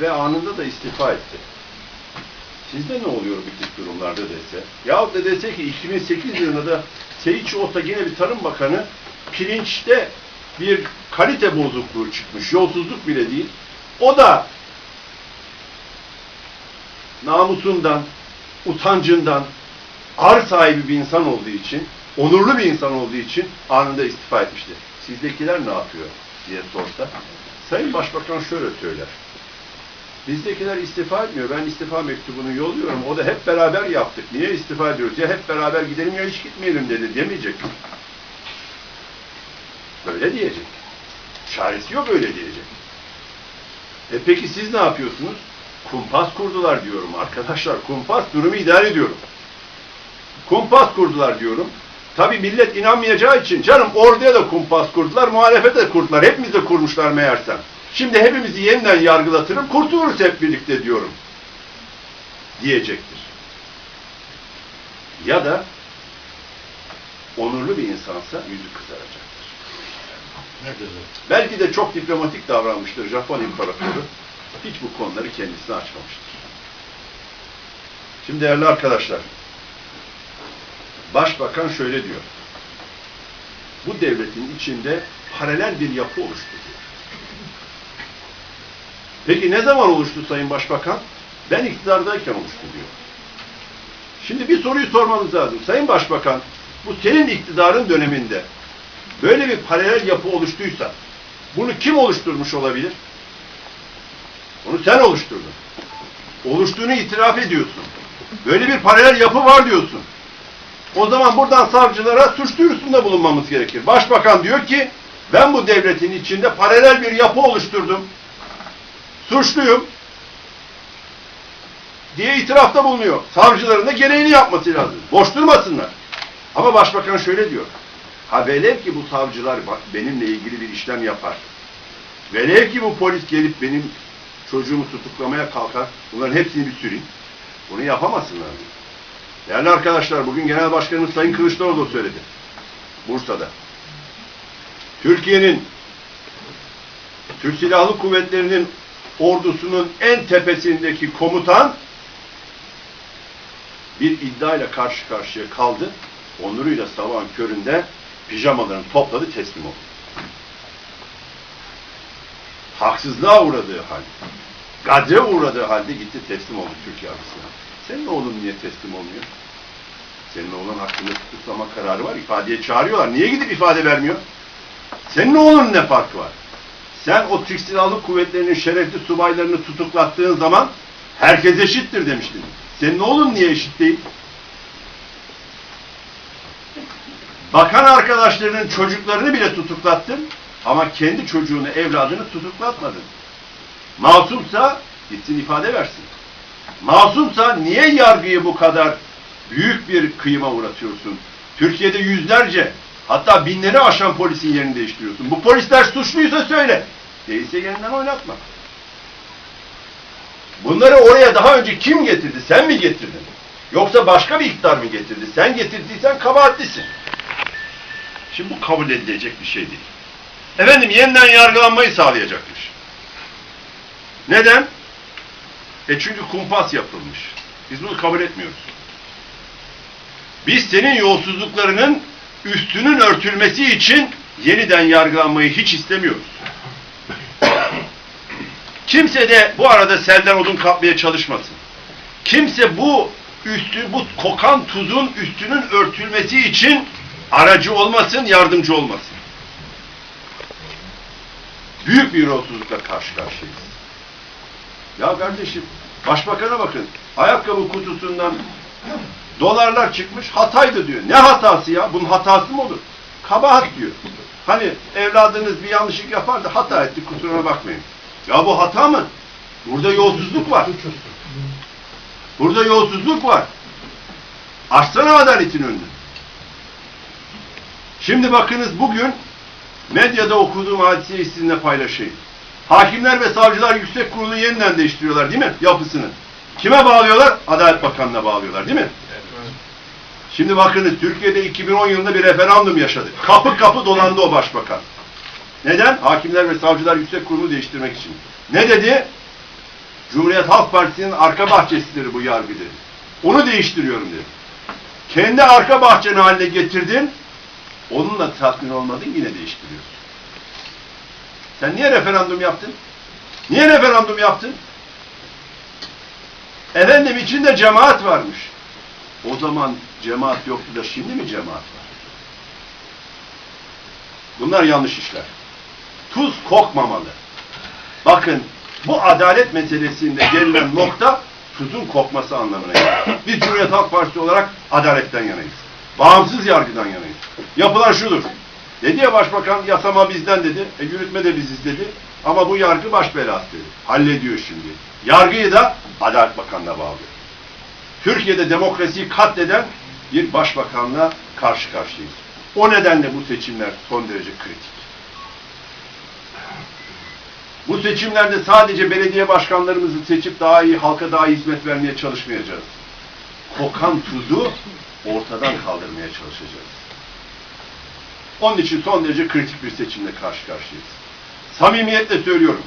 ve anında da istifa etti. Sizde ne oluyor bu tip durumlarda dese? Yahut da dese ki 2008 yılında da Seyit Çoğut'ta yine bir Tarım Bakanı pirinçte bir kalite bozukluğu çıkmış. Yolsuzluk bile değil. O da namusundan, utancından, ar sahibi bir insan olduğu için, onurlu bir insan olduğu için anında istifa etmişti. Sizdekiler ne yapıyor diye sorsa, Sayın Başbakan şöyle söyler. Bizdekiler istifa etmiyor. Ben istifa mektubunu yolluyorum. O da hep beraber yaptık. Niye istifa ediyoruz? Ya hep beraber gidelim ya hiç gitmeyelim dedi. Demeyecek? Böyle diyecek. Çaresi yok öyle diyecek. E peki siz ne yapıyorsunuz? Kumpas kurdular diyorum arkadaşlar. Kumpas durumu idare ediyorum. Kumpas kurdular diyorum. Tabi millet inanmayacağı için canım orduya da kumpas kurdular, muhalefete de kurdular. Hepimiz de kurmuşlar meğersem. Şimdi hepimizi yeniden yargılatırım, kurtuluruz hep birlikte diyorum. Diyecektir. Ya da onurlu bir insansa yüzü kızaracaktır. Belki de çok diplomatik davranmıştır Japon İmparatoru. Hiç bu konuları kendisine açmamıştır. Şimdi değerli arkadaşlar, Başbakan şöyle diyor. Bu devletin içinde paralel bir yapı oluştu diyor. Peki ne zaman oluştu Sayın Başbakan? Ben iktidardayken oluştu diyor. Şimdi bir soruyu sormanız lazım. Sayın Başbakan, bu senin iktidarın döneminde böyle bir paralel yapı oluştuysa bunu kim oluşturmuş olabilir? Onu sen oluşturdun. Oluştuğunu itiraf ediyorsun. Böyle bir paralel yapı var diyorsun. O zaman buradan savcılara suç duyurusunda bulunmamız gerekir. Başbakan diyor ki ben bu devletin içinde paralel bir yapı oluşturdum. Suçluyum diye itirafta bulunuyor. Savcıların da gereğini yapması lazım. Boş durmasınlar. Ama başbakan şöyle diyor. Ha velev ki bu savcılar bak benimle ilgili bir işlem yapar. Velev ki bu polis gelip benim çocuğumu tutuklamaya kalkar. Bunların hepsini bir süreyim. Bunu yapamasınlar diyor. Değerli arkadaşlar bugün Genel Başkanımız Sayın Kılıçdaroğlu da söyledi. Bursa'da. Türkiye'nin Türk Silahlı Kuvvetleri'nin ordusunun en tepesindeki komutan bir iddiayla karşı karşıya kaldı. Onuruyla sabahın köründe pijamalarını topladı teslim oldu. Haksızlığa uğradığı halde, gadre uğradığı halde gitti teslim oldu Türkiye Arabistan. Senin oğlun niye teslim olmuyor? Senin oğlun hakkında tutuklama kararı var. ifadeye çağırıyorlar. Niye gidip ifade vermiyor? Senin oğlunun ne farkı var? Sen o Türk Silahlı Kuvvetleri'nin şerefli subaylarını tutuklattığın zaman herkes eşittir demiştin. Senin oğlun niye eşit değil? Bakan arkadaşlarının çocuklarını bile tutuklattın ama kendi çocuğunu, evladını tutuklatmadın. Masumsa gitsin ifade versin. Masumsa niye yargıyı bu kadar büyük bir kıyıma uğratıyorsun? Türkiye'de yüzlerce hatta binleri aşan polisin yerini değiştiriyorsun. Bu polisler suçluysa söyle. Değilse yerinden oynatma. Bunları oraya daha önce kim getirdi? Sen mi getirdin? Yoksa başka bir iktidar mı getirdi? Sen getirdiysen kabahatlisin. Şimdi bu kabul edilecek bir şey değil. Efendim yeniden yargılanmayı sağlayacakmış. Neden? E çünkü kumpas yapılmış. Biz bunu kabul etmiyoruz. Biz senin yolsuzluklarının üstünün örtülmesi için yeniden yargılanmayı hiç istemiyoruz. Kimse de bu arada selden odun kapmaya çalışmasın. Kimse bu üstü, bu kokan tuzun üstünün örtülmesi için aracı olmasın, yardımcı olmasın. Büyük bir yolsuzlukla karşı karşıyayız. Ya kardeşim, başbakana bakın. Ayakkabı kutusundan dolarlar çıkmış, hataydı diyor. Ne hatası ya? Bunun hatası mı olur? Kabahat diyor. Hani evladınız bir yanlışlık yapar da hata etti, kusuruna bakmayın. Ya bu hata mı? Burada yolsuzluk var. Burada yolsuzluk var. Açsana adaletin önünü. Şimdi bakınız bugün medyada okuduğum hadiseyi sizinle paylaşayım. Hakimler ve Savcılar Yüksek Kurulu yeniden değiştiriyorlar değil mi? Yapısını. Kime bağlıyorlar? Adalet Bakanı'na bağlıyorlar değil mi? Şimdi bakınız Türkiye'de 2010 yılında bir referandum yaşadık. Kapı kapı dolandı o başbakan. Neden? Hakimler ve Savcılar Yüksek Kurulu değiştirmek için. Ne dedi? Cumhuriyet Halk Partisi'nin arka bahçesidir bu yargı dedi. Onu değiştiriyorum dedi. Kendi arka bahçeni haline getirdin. Onunla tatmin olmadın yine değiştiriyorsun. Sen niye referandum yaptın? Niye referandum yaptın? Efendim içinde cemaat varmış. O zaman cemaat yoktu da şimdi mi cemaat var? Bunlar yanlış işler. Tuz kokmamalı. Bakın bu adalet meselesinde gelinen nokta tuzun kokması anlamına gelir. Biz Cumhuriyet Halk Partisi olarak adaletten yanayız. Bağımsız yargıdan yanayız. Yapılan şudur. Dedi ya başbakan yasama bizden dedi. E yürütme de biziz dedi. Ama bu yargı baş belası dedi. Hallediyor şimdi. Yargıyı da Adalet Bakanı'na bağlıyor. Türkiye'de demokrasiyi katleden bir başbakanla karşı karşıyayız. O nedenle bu seçimler son derece kritik. Bu seçimlerde sadece belediye başkanlarımızı seçip daha iyi, halka daha iyi hizmet vermeye çalışmayacağız. Kokan tuzu ortadan kaldırmaya çalışacağız. Onun için son derece kritik bir seçimle karşı karşıyayız. Samimiyetle söylüyorum.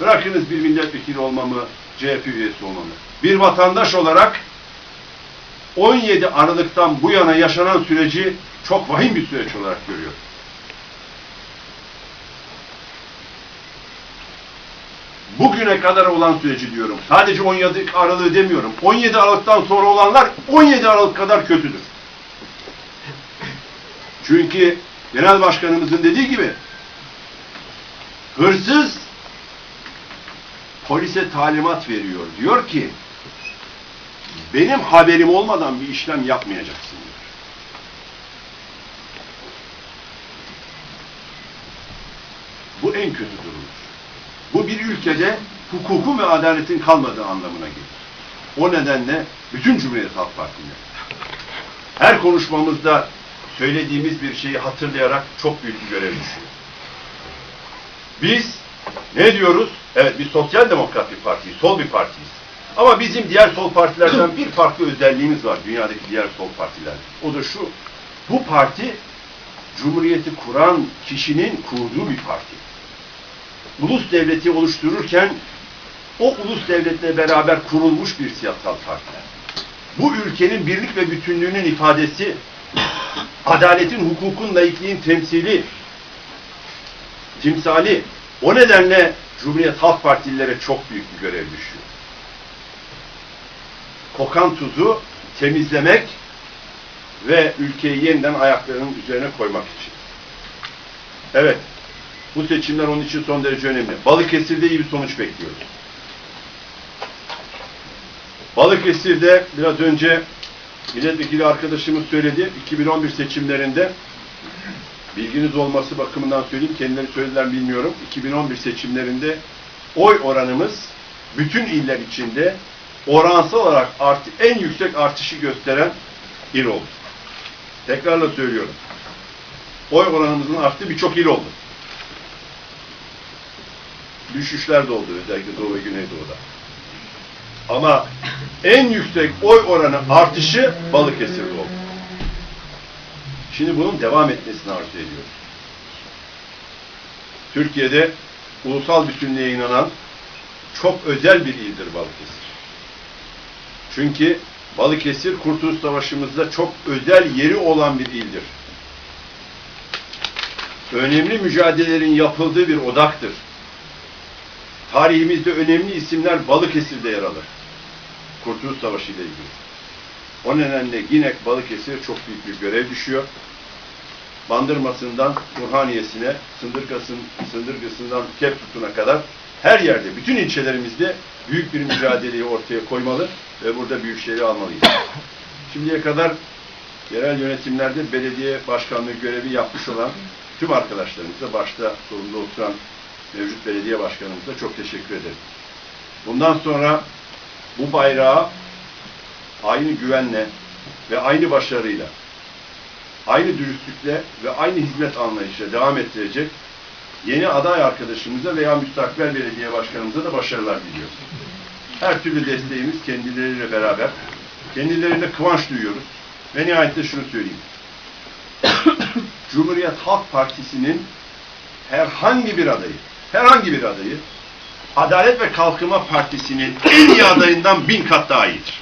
Bırakınız bir milletvekili olmamı, CHP üyesi olmamı. Bir vatandaş olarak 17 Aralık'tan bu yana yaşanan süreci çok vahim bir süreç olarak görüyorum. Bugüne kadar olan süreci diyorum. Sadece 17 Aralık'ı demiyorum. 17 Aralık'tan sonra olanlar 17 Aralık kadar kötüdür. Çünkü Genel Başkanımızın dediği gibi hırsız polise talimat veriyor. Diyor ki benim haberim olmadan bir işlem yapmayacaksın diyor. Bu en kötü durumdur. Bu bir ülkede hukukun ve adaletin kalmadığı anlamına gelir. O nedenle bütün Cumhuriyet Halk Partileri her konuşmamızda söylediğimiz bir şeyi hatırlayarak çok büyük bir görev düşüyor. Biz ne diyoruz? Evet biz sosyal demokrat bir partiyiz, sol bir partiyiz. Ama bizim diğer sol partilerden bir farklı özelliğimiz var dünyadaki diğer sol partiler. O da şu, bu parti Cumhuriyeti kuran kişinin kurduğu bir parti. Ulus devleti oluştururken o ulus devletle beraber kurulmuş bir siyasal parti. Bu ülkenin birlik ve bütünlüğünün ifadesi, adaletin, hukukun, laikliğin temsili, timsali. O nedenle Cumhuriyet Halk Partililere çok büyük bir görev düşüyor. Kokan tuzu temizlemek ve ülkeyi yeniden ayaklarının üzerine koymak için. Evet, bu seçimler onun için son derece önemli. Balıkesir'de iyi bir sonuç bekliyoruz. Balıkesir'de biraz önce milletvekili arkadaşımız söyledi. 2011 seçimlerinde bilginiz olması bakımından söyleyeyim. Kendileri söylediler bilmiyorum. 2011 seçimlerinde oy oranımız bütün iller içinde oransal olarak artı, en yüksek artışı gösteren il oldu. Tekrarla söylüyorum. Oy oranımızın arttığı birçok il oldu. Düşüşler de oldu özellikle Doğu ve Güneydoğu'da. Ama en yüksek oy oranı artışı Balıkesir'de oldu. Şimdi bunun devam etmesini arzu ediyoruz. Türkiye'de ulusal bütünlüğe inanan çok özel bir ildir Balıkesir. Çünkü Balıkesir Kurtuluş Savaşı'mızda çok özel yeri olan bir ildir. Önemli mücadelelerin yapıldığı bir odaktır. Tarihimizde önemli isimler Balıkesir'de yer alır. Kurtuluş Savaşı ile ilgili. O nedenle yine Balıkesir çok büyük bir görev düşüyor. Bandırmasından Burhaniye'sine, Sındırgasın, Sındırgısından Kepsut'una kadar her yerde, bütün ilçelerimizde büyük bir mücadeleyi ortaya koymalı ve burada büyük şeyleri almalıyız. Şimdiye kadar yerel yönetimlerde belediye başkanlığı görevi yapmış olan tüm arkadaşlarımıza, başta sorumlu oturan mevcut belediye başkanımıza çok teşekkür ederim. Bundan sonra bu bayrağı aynı güvenle ve aynı başarıyla, aynı dürüstlükle ve aynı hizmet anlayışıyla devam ettirecek yeni aday arkadaşımıza veya müstakbel belediye başkanımıza da başarılar diliyoruz. Her türlü desteğimiz kendileriyle beraber. Kendilerine kıvanç duyuyoruz. Ve nihayetinde şunu söyleyeyim. Cumhuriyet Halk Partisi'nin herhangi bir adayı, herhangi bir adayı Adalet ve Kalkınma Partisi'nin en iyi adayından bin kat daha iyidir.